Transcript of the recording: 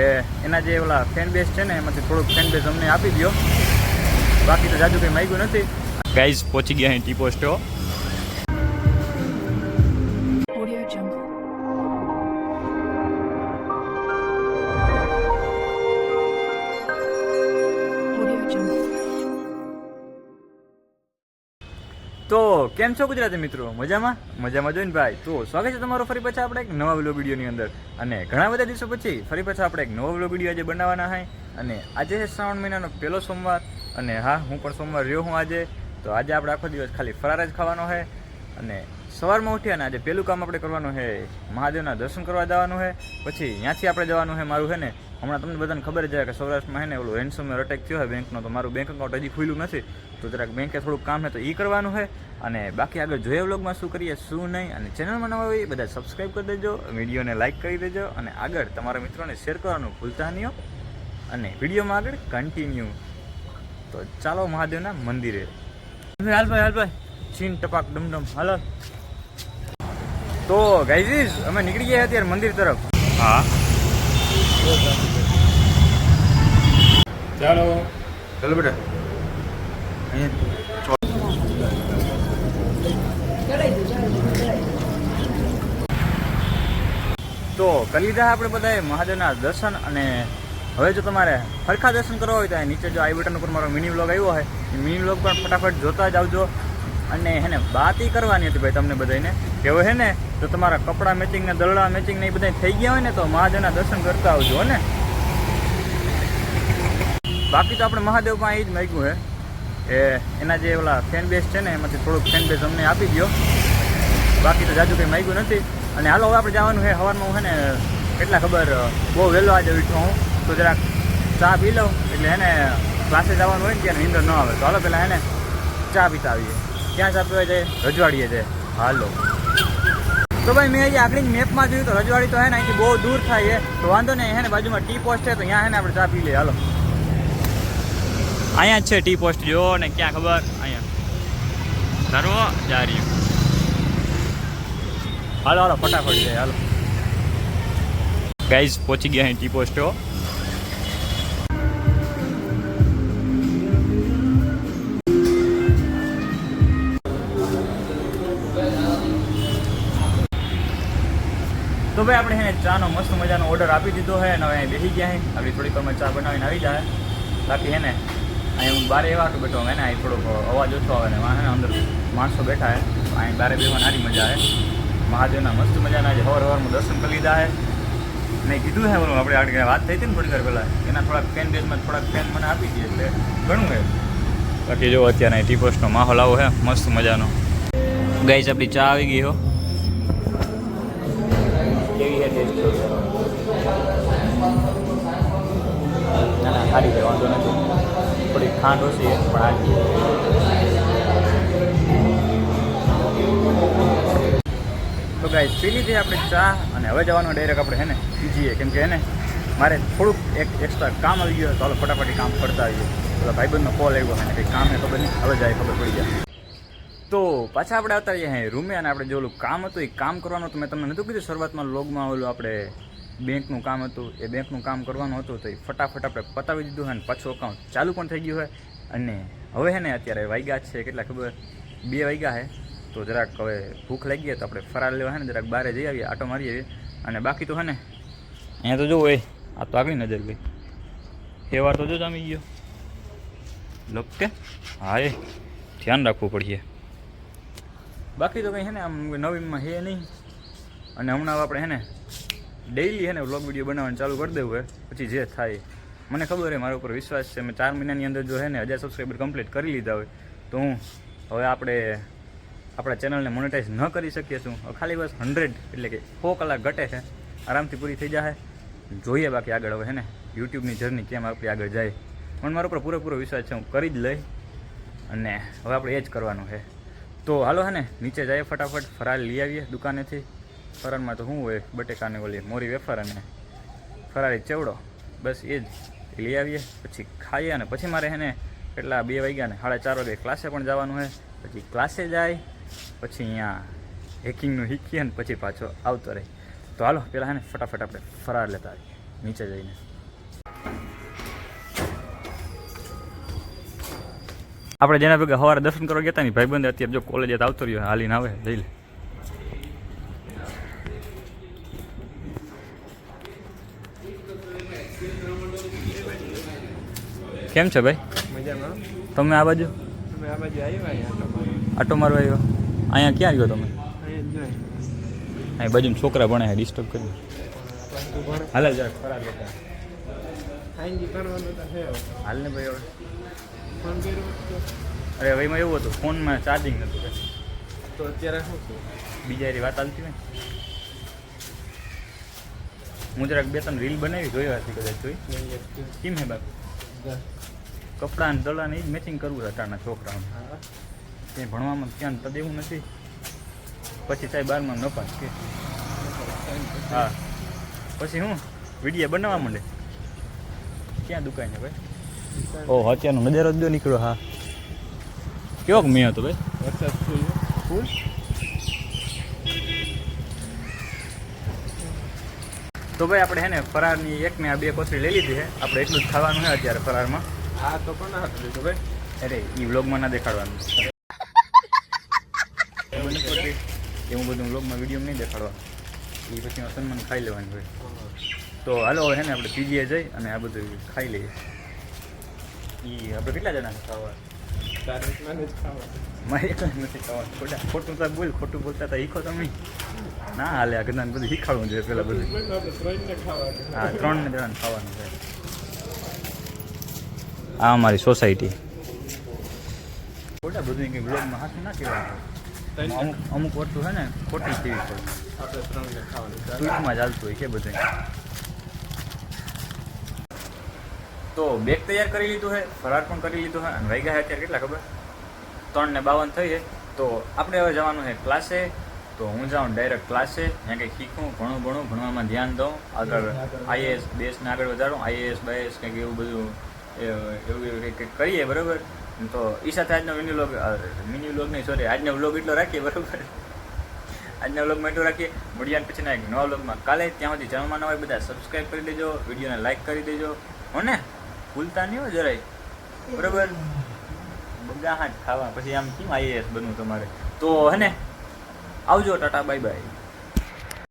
કે એના જે ઓલા ફેન બેઝ છે ને, એમાંથી થોડુંક ફેન બેઝ અમને આપી દો બાકી તો જાજુ કંઈ માગ્યું નથી. ગાઈઝ પહોંચી ગયા અહીં ટી પોસ્ટો તો કેમ છો ગુજરાતી મિત્રો? મજામાં? મજામાં જોઈને ભાઈ, તો સ્વાગત છે તમારો ફરી પાછા આપણે એક નવા વ્લોગ વિડીયોની અંદર. અને ઘણા બધા દિવસો પછી ફરી પાછા આપણે એક નવો વ્લોગ વીડિયો આજે બનાવવાના હોય અને આજે છે શ્રાવણ મહિનાનો પહેલો સોમવાર. અને હા, હું પણ સોમવાર રહ્યો હું આજે. તો આજે આપણે આખો દિવસ ખાલી ફરાર જ ખાવાનો છે અને સવારમાં ઉઠ્યા ને આજે પહેલું કામ આપણે કરવાનું છે, મહાદેવના દર્શન કરવા જવાનું છે. પછી ત્યાંથી આપણે જવાનું છે મારું છે ને? હમણાં તમને બધાને ખબર છે કે સૌરાષ્ટ્રમાં છે ને ઓલું હેન્ડસમ અટેક થયો હોય બેંકનો, તો મારું બેંક એકાઉન્ટ હજી ખુલ્લું નથી. તો જરાક બેંકે થોડુંક કામ છે તો એ કરવાનું છે. અને બાકી આગળ જોઈએ વ્લોગમાં શું કરીએ, શું નહીં. અને ચેનલમાં નવા હોય બધા સબસ્ક્રાઈબ કરી દેજો, વિડીયોને લાઇક કરી દેજો. અને આગળ તમારા મિત્રોને શેર કરવાનું ભૂલતા નહીં અને વિડીયોમાં આગળ કન્ટિન્યુ તો ચાલો મહાદેવના મંદિરે. હાલ ભાઈ હાલ ભાઈ. છીન ટપાક ડમડમ. હાલો. તો ગાઈઝીસ અમે નીકળી ગયા અત્યારે મંદિર તરફ. હા. ચાલો. ચાલો બેટા. તો કરી લીધા આપણે બધાએ મહાદેવના દર્શન અને હવે જો તમારે હરખા દર્શન કરવા હોય તો નીચે જો આઈ બટન ઉપર મારો મિની વ્લોગ આવ્યો હોય એ મિની વ્લોગ પણ ફટાફટ જોતા જ આવજો અને હેને વાત ઈ કરવાની હતી ભાઈ તમને બધાને કે હવે હે ને, જો તમારા કપડાં મેચિંગ ને દરડા મેચિંગ ને એ બધા થઈ ગયા હોય ને, તો મહાદેવના દર્શન કરતા આવજો, હો ને. બાકી તો આપણે મહાદેવ પાસે એ જ માગ્યું હે. એ એના જે ઓલા ફેન બેઝ છે ને, એમાંથી થોડુંક ફેન બેઝ અમને આપી દો બાકી તો જાજુ કંઈ માગ્યું નથી. અને હાલો, હવે આપણે જવાનું છે સવારમાં હું ને, કેટલા ખબર, બહુ વહેલો આજે ઉઠ્યો હું. તો જરાક ચા પી લઉં. એટલે એને ક્લાસે જવાનું હોય ને ત્યારે નિંદર ન આવે. તો હાલો પહેલાં એને ચા પીતા આવીએ. ક્યાં પીવા છે, રજવાડીએ છે. હાલો. તો ભાઈ, મેં અહીંયા આગળ મેપમાં જોયું તો રજવાડી તો હે ને, અહીંથી બહુ દૂર થાય છે. તો વાંધો નહીં, હે ને, બાજુમાં ટી પોસ્ટ છે તો ત્યાં હે ને આપણે ચા પી લઈએ. હાલો. અહીંયા જ છે ટી પોસ્ટ જો ને ક્યાં ખબર? અહીંયા. ધરવો જા રહ્યું. હાલો હાલો, ફટાફટ જાય હાલો. ગાઈઝ પહોંચી ગયા અહીં ટી પોસ્ટો તો ભાઈ આપણે એને ચાનો મસ્ત મજાનો ઓર્ડર આપી દીધો છે અને હવે બેસી ગયા છે. આપણી થોડીક વારમાં ચા બનાવીને આવી જાય બાકી એને અહીં હું બારે એવા હાટું બેઠો એને અહીં થોડોક અવાજ ઓછો આવે ને વાં અંદર માણસો બેઠા હે અહીં બારે બેસવાની સારી મજા આવે. મહાદેવના મસ્ત મજાના જે હવાર હવારમાં દર્શન કરી લીધા હે મેં કીધું હે ઓલું આપણે આગળ વાત થઈ હતી ને થોડી વાર પહેલાં, એના થોડાક ફેન બેઝમાં થોડાક ફેન મને આપી દે એટલે ઘણું એ બાકી જો અત્યારે અહીં ટી પોસ્ટનો માહોલ આવો છે, મસ્ત મજાનો. ગાઈસ આપણી ચા આવી ગઈ હો. છે ના ના સારી છે વાંધો નથી થોડી ખાંડ ઓછી પણ સારી તો ગાઈસ પી લીધી આપણે ચા અને હવે જવાનું ડાયરેક્ટ આપણે હે ને પીજીએ, કેમ કે હે ને મારે થોડુંક એક એક્સ્ટ્રા કામ આવી ગયું તો હાલો ફટાફટી કામ કરતા આવીએ. પેલા ભાઈબંધનો કોલ આવ્યો અને કંઈક કામ એ ખબર નહીં, હવે જાય ખબર પડી જાય. તો પાછા આપણે આવતા રહીએ હે રૂમે અને આપણે જે ઓલું કામ હતું એ કામ કરવાનું હતું. મેં તમને નહોતું કીધું શરૂઆતમાં લોગમાં ઓલું આપણે બેંકનું કામ હતું. એ બેંકનું કામ કરવાનું હતું તો એ ફટાફટ આપણે પતાવી દીધું હોય અને પાછું અકાઉન્ટ ચાલુ પણ થઈ ગયું હોય. અને હવે હે ને અત્યારે વાગ્યા છે કેટલા ખબર? બે વાગ્યા છે તો જરાક હવે ભૂખ લાગી ગઈ તો આપણે ફરાર લેવા હે ને જરાક બહાર જઈ આવીએ આટો મારી આવીએ. અને બાકી તો હે ને અહીંયા તો જોવું એ આ તો આગળ નજર ગઈ. એ વાર તો જો જામી ગયો. લોકે હા એ ધ્યાન રાખવું પડશે. બાકી તો કંઈ છે ને, આમ નવીનમાં હે નહીં. અને હમણાં આપણે છે ને ડેઈલી છે ને વ્લોગ વીડિયો બનાવવાનું ચાલુ કરી દેવું હે. પછી જે થાય. મને ખબર છે મારા ઉપર વિશ્વાસ છે. મેં ચાર મહિનાની અંદર જો હે ને, હજાર સબસ્ક્રાઈબર કમ્પ્લીટ કરી લીધા હોય, તો હું હવે આપણે, આપણા ચેનલને મોનેટાઈઝ ન કરી શકીએ છું ખાલી બસ હંડ્રેડ એટલે કે સો કલાક ઘટે છે. આરામથી પૂરી થઈ જશે જોઈએ બાકી આગળ હવે હે ને, યુટ્યુબની જર્ની કેમ આપણી આગળ જાય. મને મારા ઉપર પૂરેપૂરો વિશ્વાસ છે, હું કરી જ લઈ અને હવે આપણે એ જ કરવાનું છે. તો હાલો હે ને, નીચે જઈએ ફટાફટ ફરાર લઈ આવીએ દુકાનેથી. ફરારમાં તો શું હોય, બટેકાને ઓલી મોરી વેફર અને ફરારી ચેવડો. બસ એ જ. લઈ આવીએ, પછી ખાઈએ અને પછી મારે હેને કેટલા બે વાગ્યા ને સાડા ચાર વાગે ક્લાસે પણ જવાનું છે પછી ક્લાસે જાય, પછી અહીંયા હેકિંગનું શીખીએ ને પછી પાછો આવતો રહે. તો હાલો પહેલાં હે ને ફટાફટ આપણે ફરાર લેતા આવીએ. નીચે જઈને. આપણે જેના ભેગા સવારે દર્શન કરવા ગયા હતા ને ભાઈબંધ અત્યારે જો કોલેજ આવતો રહ્યો હાલીને આવે જઈ લે. કેમ છે ભાઈ? તમે આ બાજુ? આવ્યા આટો મારવા આવ્યો? અહીંયા ક્યાં ગયો તમે? અહીં બાજુ છોકરા ભણે ડિસ્ટર્બ કર્યું હાલે છે હવે. હાલ ને ભાઈ હવે. ફોન કર્યો અરે હવે એમાં એવું હતું ફોનમાં ચાર્જિંગ નતું કે તો અત્યારે શું છે બીજા એરી વાત ચાલતી હોય ને? હું જરાક બે ત્રણ રીલ બનાવી જોયા હતી કદાચ જોઈ. કેમ હે બાપ. કપડાં ને દલાને એ જ મેચિંગ કરવું અટાણા છોકરાઓને. ક્યાંય ભણવામાં ધ્યાન તો દેવું નથી. પછી સાહેબ બારમાં નપાસ કે. હા. પછી હું? વીડિયો બનાવવા માંડે? ક્યાં દુકાન ભાઈ? ઓ અત્યારનો નજારો જ નીકળ્યો હા. કેવો મેં હતો ભાઈ? વરસાદ ફૂલ ફૂલ? તો ભાઈ આપણે હે ને ફરારની એક ને આ બે કોથળી લઈ લીધી છે આપણે એટલું જ ખાવાનું છે અત્યારે ફરારમાં હા તો કોને હાથ લીધું ભાઈ. અરે એ વ્લોગમાં ના દેખાડવાનું. એવું બધું વ્લોગમાં વીડિયો નહીં દેખાડવા એ પછી સન્માન ખાઈ લેવાનું હોય. તો હાલો હે ને આપણે પીજીએ જઈ અને આ બધું ખાઈ લઈએ. એ આપણે કેટલા જણા ખાવા? ખોટા ખોટું તો બોલ ખોટું બોલતા હતા શીખો તમે. ના હાલે આ ગધાને બધું શીખાડવું જોઈએ પેલા બધું. હા ત્રણ ને જણાને ખાવાનું છે. આ અમારી સોસાયટી. ખોટા બધું કંઈ બ્લોગમાં હાથ ના કહેવાનું અમુક અમુક વસ્તુ છે ને ખોટી થવી પડે આપણે ત્રણ ખાવાનું ચાલે. ચાલતું હોય છે બધું. તો બેગ તૈયાર કરી લીધું છે, ફરાર પણ કરી લીધું છે, અને વાગ્યા છે અત્યારે કેટલા ખબર? ત્રણ ને બાવન થઈ છે. તો આપણે હવે જવાનું છે ક્લાસે તો હું જાઉં ડાયરેક્ટ ક્લાસે ત્યાં કંઈક શીખું ઘણું ભણું, ભણવામાં ધ્યાન દઉં. આગળ આઈએએસ બેસને આગળ વધારું આઈએએસ બાઈએસ કંઈક એવું બધું એવું એવું કંઈક કરીએ, બરાબર? તો એ સાથે આજનો મિની વ્લોગ મિની વ્લોગ નહીં સોરી આજનો વ્લોગ એટલો રાખીએ, બરાબર? આજના વ્લોગમાં એટલું રાખીએ. મળ્યા પછીના એક નવા વ્લોગમાં કાલે ત્યાં સુધી ચેનલમાં નવા હોય બધા સબસ્ક્રાઈબ કરી દેજો, વિડીયોને લાઇક કરી દેજો. હો ને ભૂલતા નહીં હો જરાય. બરાબર? બધા હાથ ખાવા પછી આમ કેમ આઈએસ બનવું તમારે? તો હે ને? આવજો, ટાટા બાય બાય